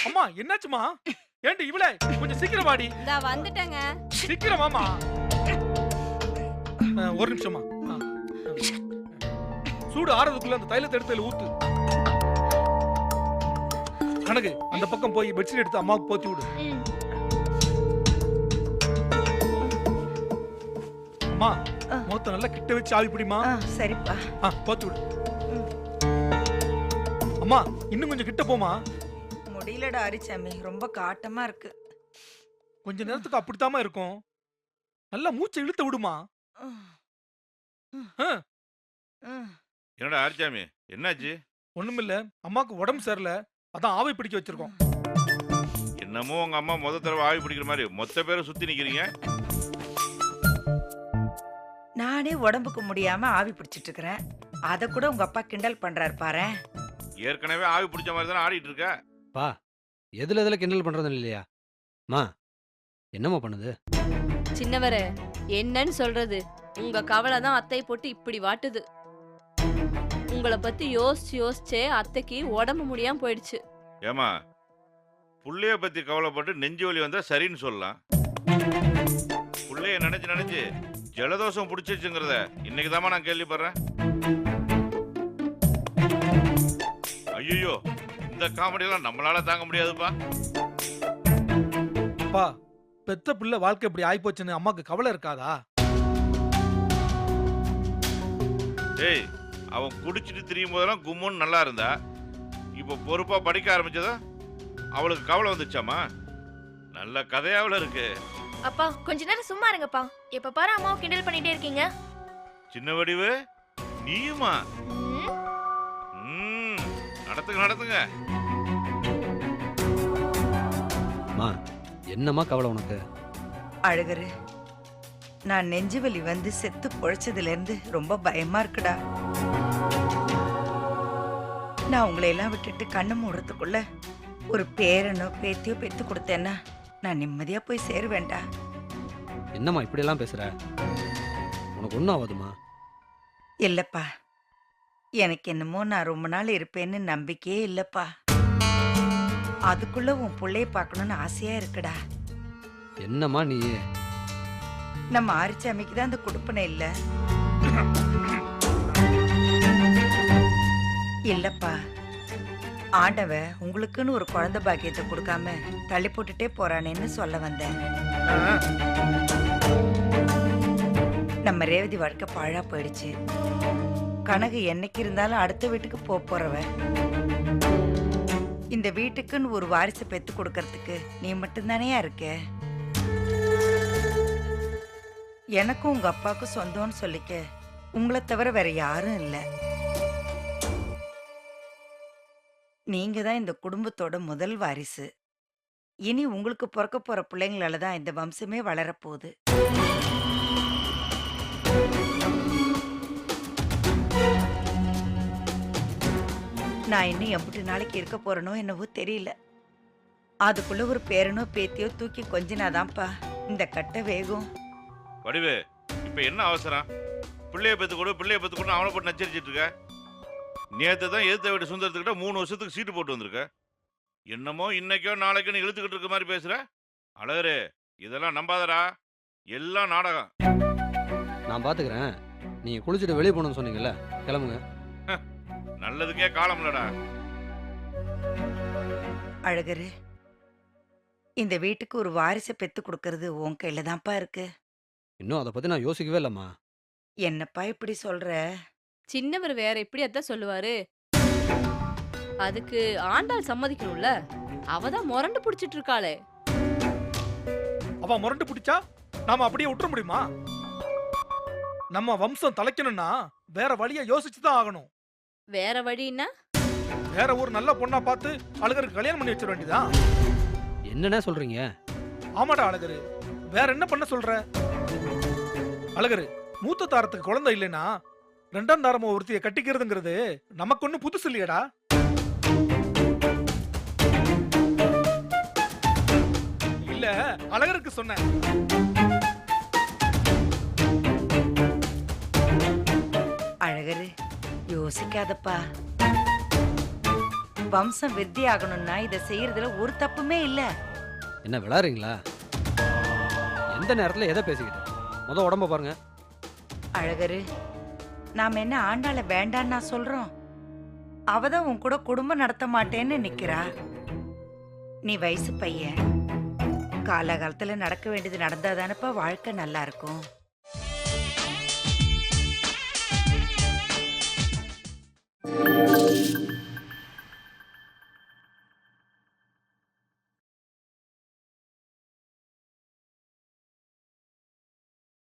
அம்மா என்னாச்சுமா ஏண்டி இவளே? கொஞ்சம் சீக்கிரம் வாடி. இந்தா வந்துட்டேங்க. சீக்கிரம் வாமா அஹ், ஒரு நிமிஷமா ஆ. சூடு ஆறதுக்குள்ள அந்த தைலத்தை எடுத்து ஊத்து. கணக்கு அந்த பக்கம் போய் பெட்ஷீட் எடுத்து அம்மாவுக்கு போத்தி விடு. அம்மா ஆ. முகத்தை நல்லா கிட்ட வச்சு ஆவி பிடிமா ஆ சரிப்பா. ஆ போத்தி விடு. அம்மா இன்னும் கொஞ்சம் கிட்ட போமா முடியலடா அரிச்சாமி. ரொம்ப காட்டமா இருக்கு. கொஞ்ச நேரத்துக்கு அப்படித்தாம்மா இருக்கும். நல்லா மூச்சை இழுத்து விடுமா. ஆ. என்னடா ஆரிச்சாமி என்னாச்சு? ஒண்ணுமில்ல. அம்மாக்கு உடம்பு சரியில்ல. அதான் ஆவி பிடிக்க வச்சிருக்கோம். என்னமோ உங்க அம்மா முத தடவை ஆவி பிடிக்கிற மாதிரி. மொத்த பேரும் சுத்தி நிக்கிறீங்க. நானே உடம்புக்கு முடியாம ஆவி பிடிச்சிட்டு இருக்கிறேன் அத கூட உங்க அப்பா கிண்டல் பண்றாரு பாரேன். ஏற்கனவே ஆவி பிடிச்ச மாதிரி தானே ஆடிட்டு இருக்க? பா எதுல எதுல கிண்டல் பண்றது இல்லையா? மா என்னம்மா பண்ணுது? சின்னவரே என்னன்னு சொல்றது. உங்க கவலை தான் அத்தை போட்டு இப்படி வாட்டுது. உங்களை பத்தி யோசிச்சு யோசிச்சே அத்தைக்கு உடம்பு முடியாம போயிடுச்சு. ஏமா புள்ளைய பத்தி கவலைப்பட்டு நெஞ்சு வலி வந்தா சரின்னு சொல்லலாம். புள்ளைய நினைச்சு நினைச்சு ஜலதோஷம் பிடிச்சிச்சுங்கிறத இன்னைக்கு நான் கேள்விப்படுறேன். ஐயோ இந்த காமெடி எல்லாம் நம்மளால தாங்க முடியாதுப்பா. அப்பா பெத்த பிள்ளை வாழ்க்கை இப்படி ஆயிப்போச்சுன்னு அம்மாக்கு கவலை இருக்காதா? டேய் அவன் குடிச்சிட்டு திரியும் போதெல்லாம் கும்முன்னு நல்லா இருந்தா. இப்போ பொறுப்பா படிக்க ஆரம்பிச்சதா? அவளுக்கு கவலை வந்துச்சாமா நல்ல கதையாவில் இருக்கு. அப்பா கொஞ்ச நேரம் சும்மா இருங்கப்பா. எப்ப பாரு அம்மாவை கிண்டல் பண்ணிட்டே இருக்கீங்க. சின்ன வடிவு நீயுமா நடத்துங்க நடத்துங்க. மா என்னம்மா கவலை உனக்கு? அழகரு நான் நெஞ்சு வலி வந்து செத்து பொழைச்சதுல இருந்து ரொம்ப பயமா இருக்குடா. நான் உங்களை எல்லாம் விட்டுட்டு கண்ணு மூடுறதுக்குள்ள ஒரு பேரனோ பேத்தியோ பெத்து கொடுத்தேன்னா நான் நிம்மதியா போய் சேருவேன்டா. என்னம்மா இப்படியெல்லாம் பேசுற? உனக்கு ஒன்றும் ஆகாதுமா? இல்லப்பா. எனக்கு என்னமோ நான் ரொம்ப நாள் இருப்பேன்னு நம்பிக்கையே இல்லப்பா. அதுக்குள்ள உன் புள்ளைய பார்க்கணும்னு ஆசையா இருக்குடா. என்னம்மா நீ நம்ம ஆரிச்சாமிக்கு தான் அந்த குடுப்பனை இல்ல. இல்லப்பா. ஆண்டவ உங்களுக்குன்னு ஒரு குழந்தை பாக்கியத்தை கொடுக்காம தள்ளி போட்டுட்டே போறானேன்னு சொல்ல வந்தேன். நம்ம ரேவதி வாழ்க்கை பாழா போயிடுச்சு. கனகு என்னைக்கு இருந்தாலும் அடுத்த வீட்டுக்கு போக போறவ. இந்த வீட்டுக்குன்னு ஒரு வாரிசு பெத்து கொடுக்கறதுக்கு நீ மட்டும்தானேயா இருக்க? எனக்கும் உங்க அப்பாவுக்கும் சொந்தம்னு சொல்லிக்க உங்களை தவிர வேற யாரும் இல்லை. நீங்க தான் இந்த குடும்பத்தோட முதல் வாரிசு. இனி உங்களுக்கு பிறக்க போற பிள்ளைங்களால தான் இந்த வம்சமே வளரப்போகுது. நான் இன்னும் எம்பிட்டு நாளைக்கு இருக்க போறேனோ என்னவோ தெரியல. அதுக்குள்ள ஒரு பேரனோ பேத்தியோ தூக்கி கொஞ்சினாதான்ப்பா. இந்த கட்ட வேகம். வடிவு இப்போ என்ன அவசரம்? பிள்ளைய பெத்து கொடு பிள்ளைய பெத்து கொடு அவனை போட்டு நச்சரிச்சிட்டு இருக்க நேற்று தான் எதிர்த்த வீட்டு சுந்தரத்துக்கிட்ட மூணு வருஷத்துக்கு சீட்டு போட்டு வந்திருக்க. என்னமோ இன்னைக்கோ நாளைக்கோ நீ இழுத்துக்கிட்டு இருக்க மாதிரி பேசுற? அழகரு இதெல்லாம் நம்பாதடா. எல்லாம் நாடகம். நான் பார்த்துக்கிறேன் நீங்கள் குளிச்சுட்டு வெளியே போகணும்னு சொன்னீங்கல்ல கிளம்புங்க. நல்லதுக்கே காலம் இல்லடா அழகரு இந்த வீட்டுக்கு ஒரு வாரிசை பெத்து கொடுக்கறது உன் கையில தான்ப்பா இருக்கு. இன்னும் அதை பற்றி நான் யோசிக்கவே இல்லைம்மா. என்னப்பா இப்படி சொல்ற? சின்னவர் வேற எப்படி அதான் சொல்லுவாரு. அதுக்கு ஆண்டாள் சம்மதிக்கணும்ல? அவ தான் முரண்டு புடிச்சிட்டு இருக்காளே. அவ முரண்டு பிடிச்சா நாம அப்படியே விட்டுற முடியுமா? நம்ம வம்சம் தலைக்கணும்னா வேற வழிய யோசிச்சு தான் ஆகணும். வேற வழின்னா? வேற ஒரு நல்ல பொண்ணா பார்த்து அழகருக்கு கல்யாணம் பண்ணி வச்சிட வேண்டியதான் என்னண்ணே சொல்கிறீங்க ஆமாடா அழகரு. வேற என்ன பண்ண சொல்ற? அழகரு மூத்த தாரத்துக்கு குழந்தை இல்லைன்னா ரெண்டாம் தாரம ஒருத்திய கட்டிக்கிறதுங்கிறது நமக்கு ஒண்ணு புதுசு இல்லையடா. இல்ல அழகருக்கு சொன்னேன். யோசிக்காதப்பா. வம்சம் விருத்தி ஆகணும்னா இதை செய்யறதுல ஒரு தப்புமே இல்ல. என்ன விளாடுறீங்களா? எந்த நேரத்தில் எதை பேசிக்கிட்டு? முத உடம்ப பாருங்க. அழகரு நாம என்ன ஆண்டாள வேண்டான்னு நான் சொல்றோம். அவதான் உன் கூட குடும்பம் நடத்த மாட்டேன்னு நிக்கிறா. நீ வயசு பையன். காலகாலத்துல நடக்க வேண்டியது நடந்தாதானப்பா வாழ்க்கை நல்லா இருக்கும்.